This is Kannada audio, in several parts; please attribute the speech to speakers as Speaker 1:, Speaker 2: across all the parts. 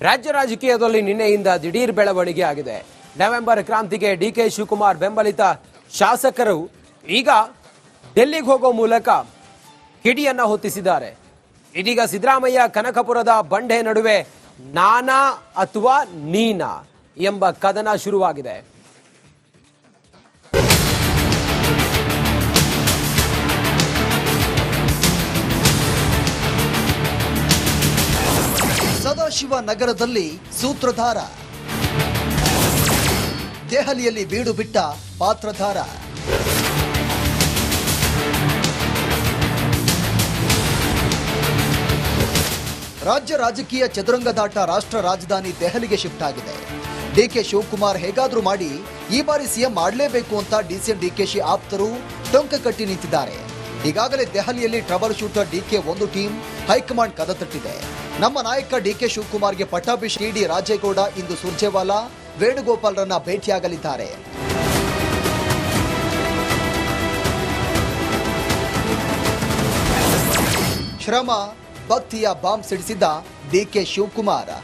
Speaker 1: ರಾಜ್ಯ ರಾಜಕೀಯದಲ್ಲಿ ನಿನ್ನೆಯಿಂದ ದಿಢೀರ್ ಬೆಳವಣಿಗೆ ಆಗಿದೆ. ನವೆಂಬರ್ ಕ್ರಾಂತಿಗೆ ಡಿ ಕೆ ಶಿವಕುಮಾರ್ ಬೆಂಬಲಿತ ಶಾಸಕರು ಈಗ ಡೆಲ್ಲಿಗೆ ಹೋಗೋ ಮೂಲಕ ಕಿಡಿಯನ್ನ ಹೊತ್ತಿಸಿದ್ದಾರೆ. ಇದೀಗ ಸಿದ್ದರಾಮಯ್ಯ ಕನಕಪುರದ ಬಂಡೆ ನಡುವೆ ನಾನಾ ಅಥವಾ ನೀನಾ ಎಂಬ ಕದನ ಶುರುವಾಗಿದೆ.
Speaker 2: ಸದಾಶಿವ ನಗರದಲ್ಲಿ ಸೂತ್ರಧಾರ. ದೆಹಲಿಯಲ್ಲಿ ಬೀಡು ಬಿಟ್ಟ ಪಾತ್ರಧಾರ. ರಾಜ್ಯ ರಾಜಕೀಯ ಚದುರಂಗದಾಟ ರಾಷ್ಟ್ರ ರಾಜಧಾನಿ ದೆಹಲಿಗೆ ಶಿಫ್ಟ್ ಆಗಿದೆ. ಡಿಕೆ ಶಿವಕುಮಾರ್ ಹೇಗಾದರೂ ಮಾಡಿ ಈ ಬಾರಿ ಸಿಎಂ ಮಾಡಲೇಬೇಕು ಅಂತ ಡಿಸಿಎಂ ಡಿಕೆಶಿ ಆಪ್ತರು ಟೊಂಕ ಕಟ್ಟಿ ನಿಂತಿದ್ದಾರೆ. ಈಗಾಗಲೇ ದೆಹಲಿಯಲ್ಲಿ ಟ್ರಬಲ್ ಶೂಟರ್ ಡಿಕೆ ಒಂದು ಟೀಮ್ ಹೈಕಮಾಂಡ್ ಕದ ತಟ್ಟಿದೆ ನಮ್ಮ ನಾಯಕ ಡಿ ಕೆ ಶಿವಕುಮಾರ್ಗೆ ಪಟ್ಟಾಭಿಷೇಕ ಡಿ ರಾಜೇಗೌಡ ಇಂದು ಸುರ್ಜೇವಾಲಾ, ವೇಣುಗೋಪಾಲ್ರನ್ನ ಭೇಟಿಯಾಗಲಿದ್ದಾರೆ. ಶ್ರಮ, ಭಕ್ತಿಯ ಬಾಂಬ್ ಸಿಡಿಸಿದ್ದ ಡಿಕೆ ಶಿವಕುಮಾರ್.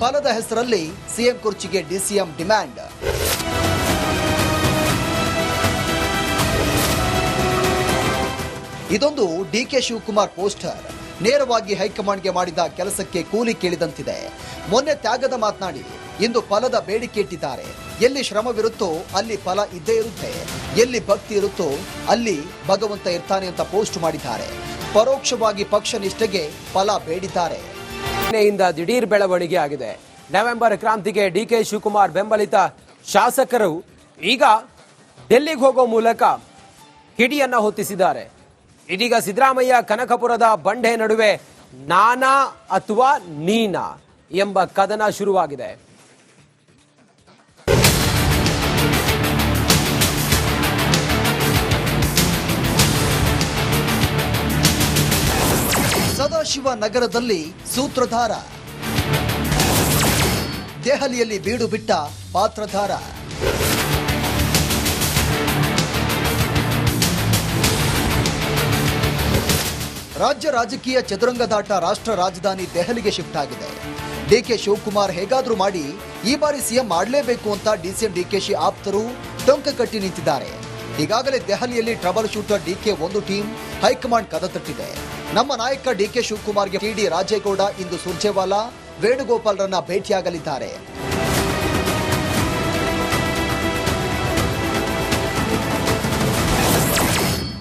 Speaker 2: ಫಲದ ಹೆಸರಲ್ಲಿ ಸಿಎಂ ಕುರ್ಚಿಗೆ ಡಿಸಿಎಂ ಡಿಮ್ಯಾಂಡ್. ಇದೊಂದು ಡಿಕೆ ಶಿವಕುಮಾರ್ ಪೋಸ್ಟರ್. ನೇರವಾಗಿ ಹೈಕಮಾಂಡ್ಗೆ ಮಾಡಿದ ಕೆಲಸಕ್ಕೆ ಕೂಲಿ ಕೇಳಿದಂತಿದೆ. ಮೊನ್ನೆ ತ್ಯಾಗದ ಮಾತನಾಡಿ, ಇಂದು ಫಲದ ಬೇಡಿಕೆ ಇಟ್ಟಿದ್ದಾರೆ. ಎಲ್ಲಿ ಶ್ರಮವಿರುತ್ತೋ ಅಲ್ಲಿ ಫಲ ಇದ್ದೇ ಇರುತ್ತೆ. ಎಲ್ಲಿ ಭಕ್ತಿ ಇರುತ್ತೋ ಅಲ್ಲಿ ಭಗವಂತ ಇರ್ತಾನೆ ಅಂತ ಪೋಸ್ಟ್ ಮಾಡಿದ್ದಾರೆ. ಪರೋಕ್ಷವಾಗಿ ಪಕ್ಷ ನಿಷ್ಠೆಗೆ ಫಲ ಬೇಡಿದ್ದಾರೆ.
Speaker 1: ದಿಢೀರ್ ಬೆಳವಣಿಗೆ ಆಗಿದೆ. ನವೆಂಬರ್ ಕ್ರಾಂತಿಗೆ ಡಿ ಕೆ ಶಿವಕುಮಾರ್ ಬೆಂಬಲಿತ ಶಾಸಕರು ಈಗ ಡೆಲ್ಲಿಗೆ ಹೋಗೋ ಮೂಲಕ ಕಿಡಿಯನ್ನ ಹೊತ್ತಿಸಿದ್ದಾರೆ. ಇದೀಗ ಸಿದ್ದರಾಮಯ್ಯ ಕನಕಪುರದ ಬಂಡೆ ನಡುವೆ ನಾನಾ ಅಥವಾ ನೀನಾ ಎಂಬ ಕದನ ಶುರುವಾಗಿದೆ.
Speaker 2: ಸದಾಶಿವ ನಗರದಲ್ಲಿ ಸೂತ್ರಧಾರ. ದೆಹಲಿಯಲ್ಲಿ ಬೀಡು ಬಿಟ್ಟ ಪಾತ್ರಧಾರ. ರಾಜ್ಯ ರಾಜಕೀಯ ಚದುರಂಗದಾಟ ರಾಷ್ಟ್ರ ರಾಜಧಾನಿ ದೆಹಲಿಗೆ ಶಿಫ್ಟ್ ಆಗಿದೆ. ಡಿಕೆ ಶಿವಕುಮಾರ್ ಹೇಗಾದ್ರೂ ಮಾಡಿ ಈ ಬಾರಿ ಸಿಎಂ ಮಾಡಲೇಬೇಕು ಅಂತ ಡಿಸಿಎಂ ಡಿಕೆಶಿ ಆಪ್ತರು ಟೊಂಕ ಕಟ್ಟಿ ನಿಂತಿದ್ದಾರೆ. ಈಗಾಗಲೇ ದೆಹಲಿಯಲ್ಲಿ ಟ್ರಬಲ್ ಶೂಟರ್ ಡಿಕೆ ಒಂದು ಟೀಮ್ ಹೈಕಮಾಂಡ್ ಕದ ತಟ್ಟಿದೆ. ನಮ್ಮ ನಾಯಕ ಡಿಕೆ ಶಿವಕುಮಾರ್ಗೆ ಟಿಡಿ ರಾಜೇಗೌಡ ಇಂದು ಸುರ್ಜೇವಾಲಾ, ವೇಣುಗೋಪಾಲ್ರನ್ನ ಭೇಟಿಯಾಗಲಿದ್ದಾರೆ.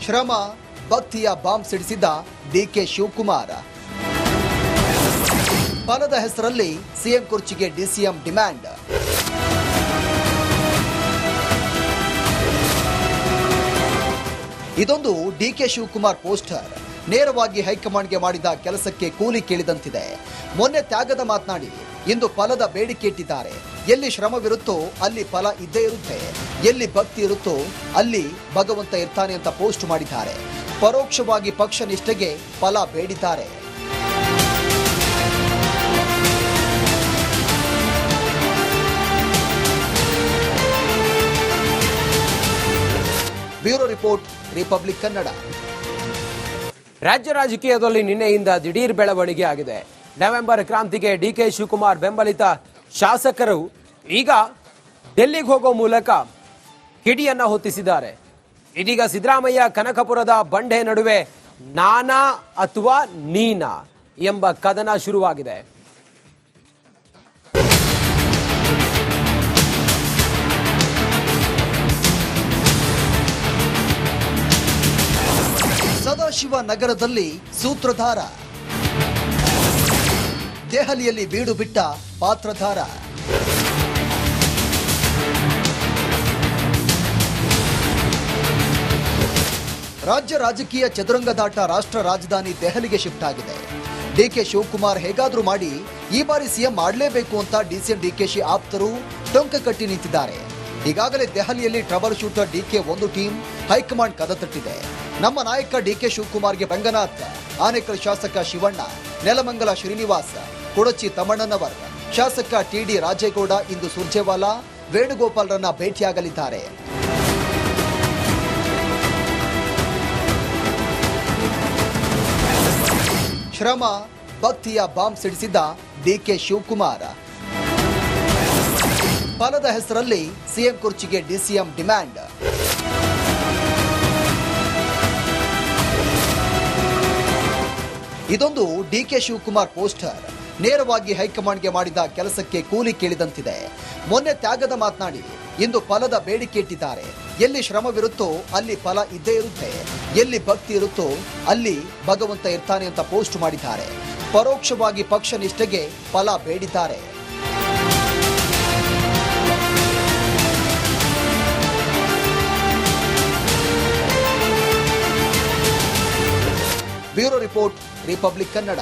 Speaker 2: ಶ್ರಮ ಭಕ್ತಿಯ ಬಾಂಬ್ ಸಿಡಿಸಿದ್ದ ಡಿಕೆ ಶಿವಕುಮಾರ್. ಫಲದ ಹೆಸರಲ್ಲಿ ಸಿಎಂ ಕುರ್ಚಿಗೆ ಡಿಸಿಎಂ ಡಿಮ್ಯಾಂಡ್. ಇದೊಂದು ಡಿಕೆ ಶಿವಕುಮಾರ್ ಪೋಸ್ಟರ್. ನೇರವಾಗಿ ಹೈಕಮಾಂಡ್ಗೆ ಮಾಡಿದ ಕೆಲಸಕ್ಕೆ ಕೂಲಿ ಕೇಳಿದಂತಿದೆ. ಮೊನ್ನೆ ತ್ಯಾಗದ ಮಾತನಾಡಿ, ಇಂದು ಫಲದ ಬೇಡಿಕೆ ಇಟ್ಟಿದ್ದಾರೆ. ಎಲ್ಲಿ ಶ್ರಮವಿರುತ್ತೋ ಅಲ್ಲಿ ಫಲ ಇದ್ದೇ ಇರುತ್ತೆ. ಎಲ್ಲಿ ಭಕ್ತಿ ಇರುತ್ತೋ ಅಲ್ಲಿ ಭಗವಂತ ಇರ್ತಾನೆ ಅಂತ ಪೋಸ್ಟ್ ಮಾಡಿದ್ದಾರೆ. ಪರೋಕ್ಷವಾಗಿ ಪಕ್ಷ ನಿಷ್ಠೆಗೆ ಫಲ ಬೇಡಿದ್ದಾರೆ. Bureau report, republic Kannada.
Speaker 1: ರಾಜ್ಯ ರಾಜಕೀಯದಲ್ಲಿ ನಿನ್ನೆಯಿಂದ ದಿಢೀರ್ ಬೆಳವಣಿಗೆ ಆಗಿದೆ. ನವೆಂಬರ್ ಕ್ರಾಂತಿಗೆ ಡಿ ಕೆ ಶಿವಕುಮಾರ್ ಬೆಂಬಲಿತ ಶಾಸಕರು ಈಗ ಡೆಲ್ಲಿಗೆ ಹೋಗೋ ಮೂಲಕ ಕಿಡಿಯನ್ನ ಹೊತ್ತಿಸಿದ್ದಾರೆ. ಇದೀಗ ಸಿದ್ದರಾಮಯ್ಯ ಕನಕಪುರದ ಬಂಡೆ ನಡುವೆ ನಾನಾ ಅಥವಾ ನೀನಾ ಎಂಬ ಕದನ ಶುರುವಾಗಿದೆ.
Speaker 2: ಸದಾಶಿವ ನಗರದಲ್ಲಿ ಸೂತ್ರಧಾರ. ದೆಹಲಿಯಲ್ಲಿ ಬೀಡು ಬಿಟ್ಟ ಪಾತ್ರಧಾರ. ರಾಜ್ಯ ರಾಜಕೀಯ ಚದುರಂಗದಾಟ ರಾಷ್ಟ್ರ ರಾಜಧಾನಿ ದೆಹಲಿಗೆ ಶಿಫ್ಟ್ ಆಗಿದೆ. ಡಿಕೆ ಶಿವಕುಮಾರ್ ಹೇಗಾದ್ರೂ ಮಾಡಿ ಈ ಬಾರಿ ಸಿಎಂ ಮಾಡಲೇಬೇಕು ಅಂತ ಡಿಸಿಎಂ ಡಿಕೆಶಿ ಆಪ್ತರು ಟೊಂಕ ಕಟ್ಟಿ ನಿಂತಿದ್ದಾರೆ. ಈಗಾಗಲೇ ದೆಹಲಿಯಲ್ಲಿ ಟ್ರಬಲ್ ಶೂಟರ್ ಡಿಕೆ ಒಂದು ಟೀಮ್ ಹೈಕಮಾಂಡ್ ಕದ ತಟ್ಟಿದೆ. ನಮ್ಮ ನಾಯಕ ಡಿಕೆ ಶಿವಕುಮಾರ್ಗೆ ರಂಗನಾಥ್, ಆನೇಕಲ್ ಶಾಸಕ ಶಿವಣ್ಣ, ನೆಲಮಂಗಲ ಶ್ರೀನಿವಾಸ, ಕೊಡಚಿ ತಮ್ಮಣ್ಣನವರ್, ಶಾಸಕ ಟಿಡಿ ರಾಜೇಗೌಡ ಇಂದು ಸುರ್ಜೇವಾಲಾ ವೇಣುಗೋಪಾಲ್ರನ್ನ ಭೇಟಿಯಾಗಲಿದ್ದಾರೆ. ಶ್ರಮ, ಭಕ್ತಿಯ ಬಾಂಬ್ ಸಿಡಿಸಿದ್ದ ಡಿಕೆ ಶಿವಕುಮಾರ್. ಫಲದ ಹೆಸರಲ್ಲಿ ಸಿಎಂ ಕುರ್ಚಿಗೆ ಡಿಸಿಎಂ ಡಿಮ್ಯಾಂಡ್. ಇದೊಂದು ಡಿಕೆ ಶಿವಕುಮಾರ್ ಪೋಸ್ಟರ್. ನೇರವಾಗಿ ಹೈಕಮಾಂಡ್ಗೆ ಮಾಡಿದ ಕೆಲಸಕ್ಕೆ ಕೂಲಿ ಕೇಳಿದಂತಿದೆ. ಮೊನ್ನೆ ತ್ಯಾಗದ ಮಾತನಾಡಿ, ಇಂದು ಫಲದ ಬೇಡಿಕೆ ಇಟ್ಟಿದ್ದಾರೆ. ಎಲ್ಲಿ ಶ್ರಮವಿರುತ್ತೋ ಅಲ್ಲಿ ಫಲ ಇದ್ದೇ ಇರುತ್ತೆ. ಎಲ್ಲಿ ಭಕ್ತಿ ಇರುತ್ತೋ ಅಲ್ಲಿ ಭಗವಂತ ಇರ್ತಾನೆ ಅಂತ ಪೋಸ್ಟ್ ಮಾಡಿದ್ದಾರೆ. ಪರೋಕ್ಷವಾಗಿ ಪಕ್ಷ ನಿಷ್ಠೆಗೆ ಫಲ ಬೇಡಿದ್ದಾರೆ. Bureau report, republic Kannada.